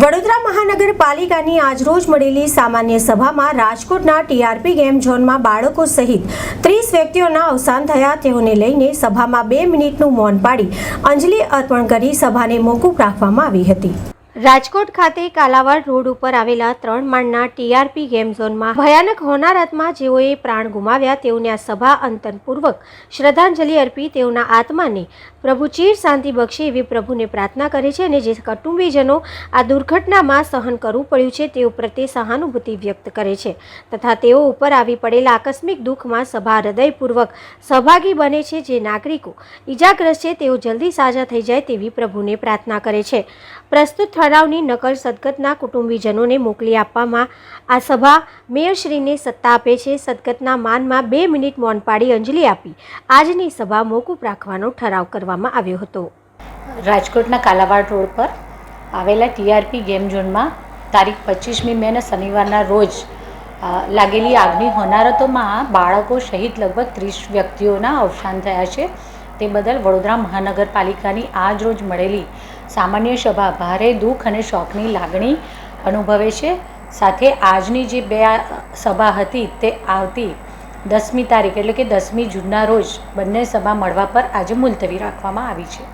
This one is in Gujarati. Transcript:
વડોદરા મહાનગરપાલિકાની આજરોજ મળેલી સામાન્ય સભામાં રાજકોટના ટીઆરપી ગેમ ઝોનમાં બાળકો સહિત ત્રીસ વ્યક્તિઓના અવસાન થયા. તેઓને લઈને સભામાં બે મિનિટનું મૌન પાડી અંજલિ અર્પણ કરી સભાને મોકૂફ રાખવામાં આવી હતી. રાજકોટ ખાતે કાલાવાડ રોડ ઉપર આવેલા ત્રણ માળના ટીઆરપી ગેમ ઝોનમાં ભયાનક હોનારતમાં જેઓએ પ્રાણ ગુમાવ્યા, તેઓને આ સભા અંતરપૂર્વક શ્રદ્ધાંજલિ અર્પી, તેઓના આત્માને પ્રભુ ચીર શાંતિ બક્ષે એવી પ્રભુને પ્રાર્થના કરે છે અને જે કુટુંબીજનો આ દુર્ઘટનામાં સહન કરવું પડ્યું છે, તેઓ પ્રત્યે સહાનુભૂતિ વ્યક્ત કરે છે તથા તેઓ ઉપર આવી પડેલા આકસ્મિક દુઃખમાં સભા હૃદયપૂર્વક સહભાગી બને છે, જે નાગરિકો ઈજાગ્રસ્ત છે, તેઓ જલ્દી સાજા થઈ જાય તેવી પ્રભુને પ્રાર્થના કરે છે. પ્રસ્તુત ઠરાવની નકલ સદગતના કુટુંબીજનોને મોકલી આપવામાં આ સભા મેયરશ્રીને સત્તા આપે છે. સદગતના માનમાં બે મિનિટ મૌન પાડી અંજલિ આપી. આજની સભા મોકૂફ રાખવાનો ઠરાવ કરવામાં આવ્યો હતો. રાજકોટના કાલાવાડ રોડ પર આવેલા ટીઆરપી ગેમ ઝોનમાં તારીખ પચીસમી મેના શનિવારના રોજ લાગેલી આગની હોનારતોમાં બાળકો સહિત લગભગ ત્રીસ વ્યક્તિઓના અવસાન થયા છે. તે બદલ વડોદરા મહાનગરપાલિકાની આજ રોજ મળેલી સામાન્ય સભા ભારે દુઃખ અને શોકની લાગણી અનુભવે છે. સાથે આજની જે બે સભા હતી તે આવતી દસમી તારીખ એટલે કે દસમી જૂનના રોજ બંને સભા મળવા પર આજે મુલતવી રાખવામાં આવી છે.